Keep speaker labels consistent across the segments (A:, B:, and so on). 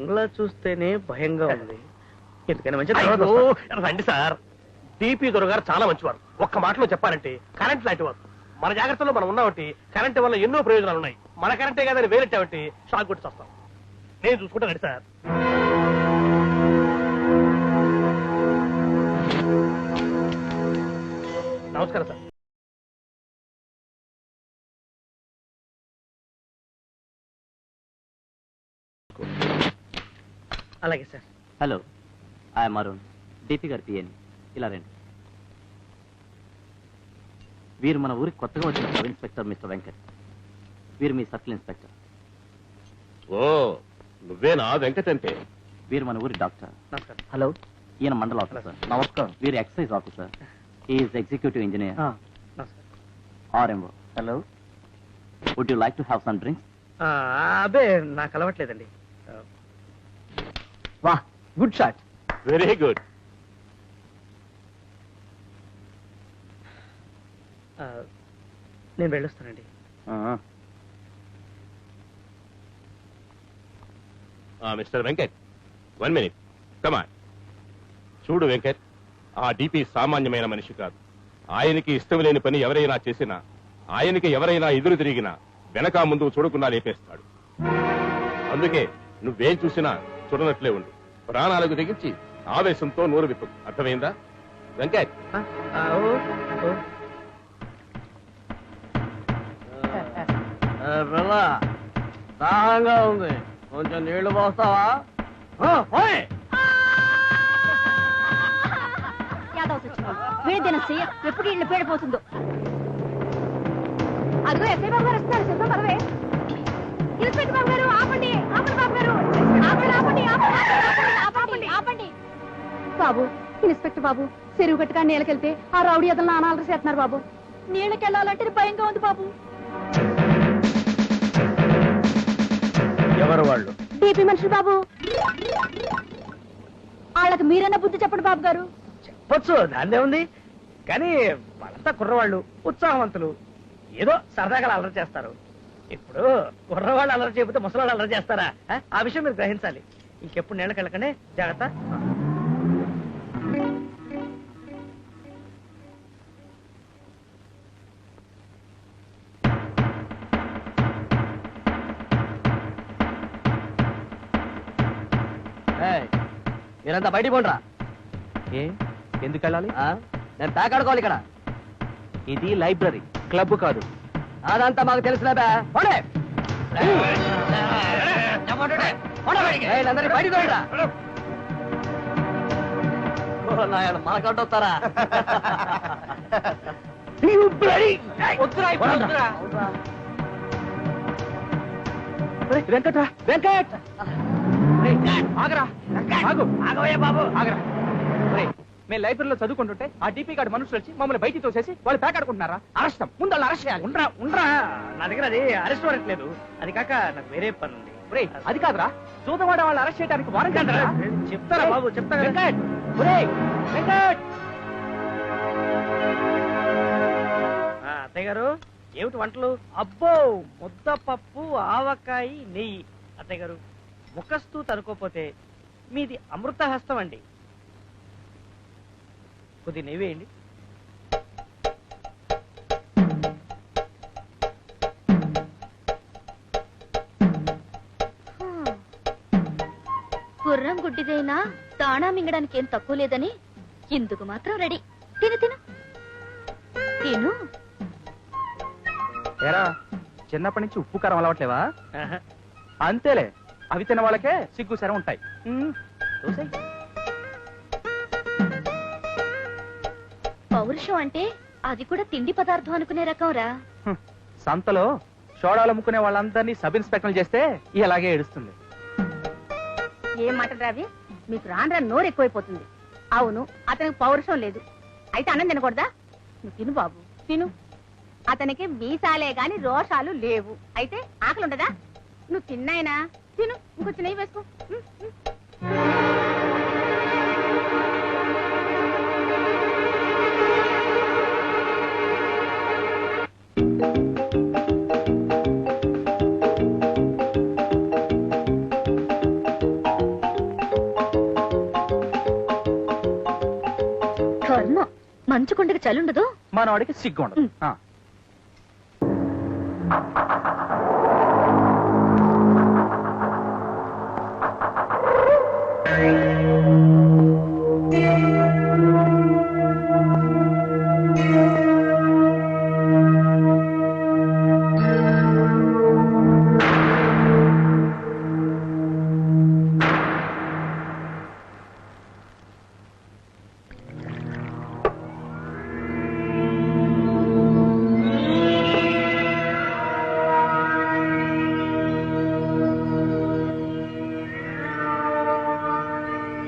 A: బంగ్లా చూస్తేనే భయంగా ఉంది. ఎందుకని మంచి తర్వాత
B: అయ్యో. రండి సార్. డిపి దొరగారు చాలా మంచివారు. ఒక్క మాటలో చెప్పాలంటే కరెంట్ లాంటి వారు మన జాగ్రత్తలో మనం ఉన్నామంటే కరెంట్ వల్ల ఎన్నో ప్రయోజనాలు ఉన్నాయి. మన కరెంటే కాదని వేరెట్టామంటే షాక్ కొట్టి వస్తాం నేను చూసుకుంటానండి సార్. నమస్కారం సార్.
A: అలాగే sir.
C: Hello I'm Arun DP గారి పిఏని ఇలా రండి. వీరు మన ఊరికి కొత్తగా వచ్చిన సబ్ ఇన్స్పెక్టర్ మిస్టర్ వెంకట్. వీరు మీ సర్కిల్ ఇన్స్పెక్టర్.
D: ఓ నువ్వేనా వెంకట్ అంటే?
C: వీరు మన ఊరి డాక్టర్.
A: నమస్కారం.
C: హలో. ఈయన మండల ఆఫీసర్.
A: నమస్కారం.
C: వీరు excise officer. Is executive engineer
A: నమస్కారం.
C: RMO hello. Would you like to have some drinks
A: అబ్బే నాకు అలవట్లేదండి.
C: వా గుడ్ షాట్.
D: Very good.
A: ఆ, నేను వెళ్ళొస్తానండి.
D: Mister Venkat one minute. కమా చూడు వెంకట్ ఆ డిపి సామాన్యమైన మనిషి కాదు. ఆయనకి ఇష్టం లేని పని ఎవరైనా చేసినా ఆయనకి ఎవరైనా ఎదురు తిరిగినా వెనక ముందు చూడకుండా లేపేస్తాడు. అందుకే నువ్వేం చూసినా చూడనట్లే ఉండు. ప్రాణాలకు తెగించి ఆవేశంతో నోరు విప్పు. అర్థమైందా? వెంకట్
A: ఓ.
B: పిల్ల దాహంగా ఉంది. కొంచెం నీళ్ళు పోస్తావా?
E: ఎప్పుడు ఇళ్ళు పేడిపోతుందో అదిగో ఎస్ఐ బాబు గారు వస్తున్నారు. సిద్ధం పదవే. ఇన్స్పెక్టర్ బాబు గారు ఆపండి. ఆపండి బాబు గారు. బాబు ఇన్స్పెక్టర్ బాబు చెరువు గట్టుగా నీళ్ళకెళ్తే ఆ రౌడీ ఎదలను అనాలర చేస్తున్నారు బాబు. నీళ్ళకెళ్ళాలంటే భయంగా ఉంది బాబు.
B: ఎవరు వాళ్ళు?
E: డీపీ మనుషులు బాబు. వాళ్ళకి మీరన్నా బుద్ధి చెప్పండి బాబు గారు.
A: చెప్పొచ్చు దాన్నే ఉంది. కానీ వాళ్ళంతా కుర్రవాళ్ళు ఉత్సాహవంతులు. ఏదో సరదాగా అల్లరి చేస్తారు. ఇప్పుడు కుర్రవాళ్ళు అల్లరి చేయకపోతే ముసలాళ్ళు అల్లరి చేస్తారా? ఆ? విషయం మీరు గ్రహించాలి. ఇంకెప్పుడు నీళ్ళకి వెళ్ళకనే జాగ్రత్త.
B: మీరంతా బయటికి పోండ్రా.
C: ఏ? ఎందుకు వెళ్ళాలి?
B: ఆ? నేను తాకాడుకోవాలి ఇక్కడ.
C: ఇది లైబ్రరీ క్లబ్ కాదు.
B: అదంతా మాకు తెలుసులే పోడే. అందరి బయటికి పోయిరా నాయన మనకంటొస్తారా
C: వెంకట వెంకట్! ఆగరా. ఆగు.
A: ఆగవయ్య బాబు.
C: ఆగరా. మేము లైబ్రరీలో చదువుకుంటుంటే ఆ డీపీ గార్డు మనుషులు వచ్చి మమ్మల్ని బయటికి తోసేసి వాళ్ళు ప్యాక్ ఆడుకుంటున్నారా? అరెస్టం ముందు వాళ్ళు అరెస్ట్ చేయాలి.
A: ఉండరా ఉండరా. నా దగ్గర అది అరెస్ట్ వారెంట్ లేదు. అది కాక నాకు వేరే పని ఉంది.
C: ఒరేయ్, అది కాదురా. చూదవాడ వాళ్ళు అరెస్ట్ చేయడానికి వారెంట్
A: ఏంటంటారా?
C: అంటారా
A: చెప్తారా బాబు చెప్తా కదా.
C: వెంకట్ ఒరేయ్, వెంకట్.
A: ఆ, అత్తయ్య గారు ఏమిటి వంటలు? అబ్బో ముద్దపప్పు ఆవకాయ నెయ్యి. అత్తయ్య గారు ముఖస్తూ తనుకోపోతే మీది అమృత హస్తం అండి. కొద్ది నెయ్యి వేయండి.
E: గుర్రం గుడ్డిదైనా దాణా మింగడానికి ఏం తక్కువ లేదని ఇందుకు మాత్రం రెడీ. తిను తిను. తిను.
C: ఏరా చిన్నప్పటి నుంచి ఉప్పు కారం అలవట్లేవా. అంతేలే అవి తిన వాళ్ళకే సిగ్గు శరం ఉంటాయి. చూసేయ్.
E: పౌరుషం అంటే అది కూడా తిండి పదార్థం అనుకునే రకం రా.
C: సంతలో సోడాలు అమ్ముకునే వాళ్ళందరినీ సబ్ ఇన్స్పెక్టర్ చేస్తే ఇలాగే ఏడుస్తుంది.
E: ఏం మాట రావి? మీకు రాను రాను నోరు ఎక్కువైపోతుంది. అవును అతనికి పౌరుషం లేదు. అయితే అన్నం తినకూడదా? నువ్వు తిను బాబు. తిను. అతనికి మీసాలే గాని రోషాలు లేవు. అయితే ఆకలి ఉండదా నువ్వు తిన్నాయినా తిను. ఇంకొంచెం నెయ్యి వేసుకో. ఉమ్, ఉమ్.
F: మంచుకుండగా చలుండదు
C: మనవాడికి సిగ్గు ఉండదు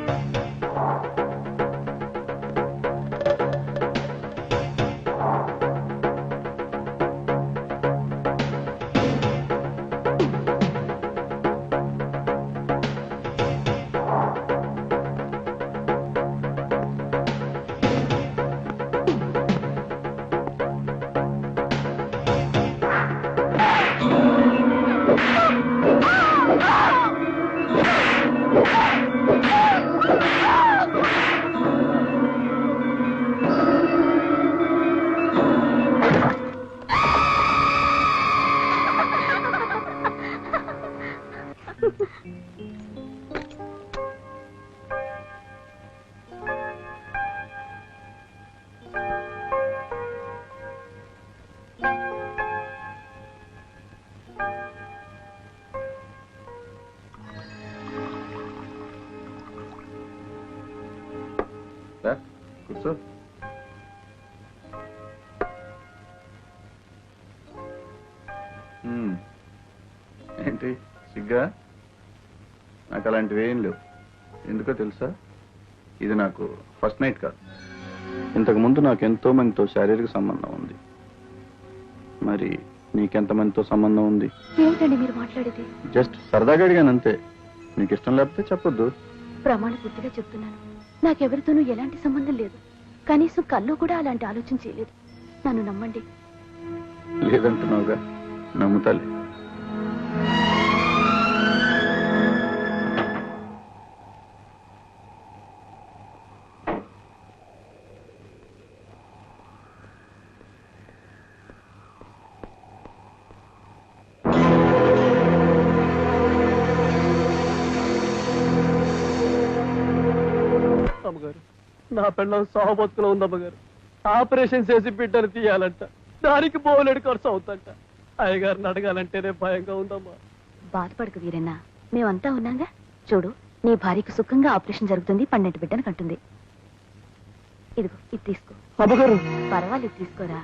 C: ఆ.
G: రా, ఏంటి? సిగ్గా? నాకు అలాంటివి ఏం లేవు. ఎందుకో తెలుసా? ఇది నాకు ఫస్ట్ నైట్ కాదు. ఇంతకు ముందు నాకు ఎంతో మందితో శారీరక సంబంధం ఉంది. మరి నీకెంత మందితో సంబంధం ఉంది?
F: ఏమిటండి మీరు మాట్లాడేది?
G: జస్ట్ సరదాగా అడిగాను అంతే. నీకు ఇష్టం లేకపోతే చెప్పొద్దు.
F: ప్రమాణ పూర్తిగా చెప్తున్నాను. నాకెవరితోనూ ఎలాంటి సంబంధం లేదు. కనీసం కల్లో కూడా అలాంటి ఆలోచన చేయలేదు. నన్ను నమ్మండి.
G: లేదంటున్నావుగా. నమ్ముతాలే.
H: అమ్మగారు. నా పెళ్ళం సాహబతుకులో ఉంది అమ్మగారు. ఆపరేషన్ చేసి బిడ్డను తీయాలంట. దానికి బోలెడు ఖర్చు అవుతంట అయ్యగారిని అడగాలంటేనే భయంగా ఉందమ్మా.
F: బాధపడకు వీరన్నా. మేమంతా ఉన్నాగా? చూడు నీ భార్యకు సుఖంగా ఆపరేషన్ జరుగుతుంది పన్నెండు బిడ్డను కంటుంది. ఇదిగో ఇది తీసుకో.
H: అమ్మగారు.
F: పర్వాలేదు తీసుకోరా.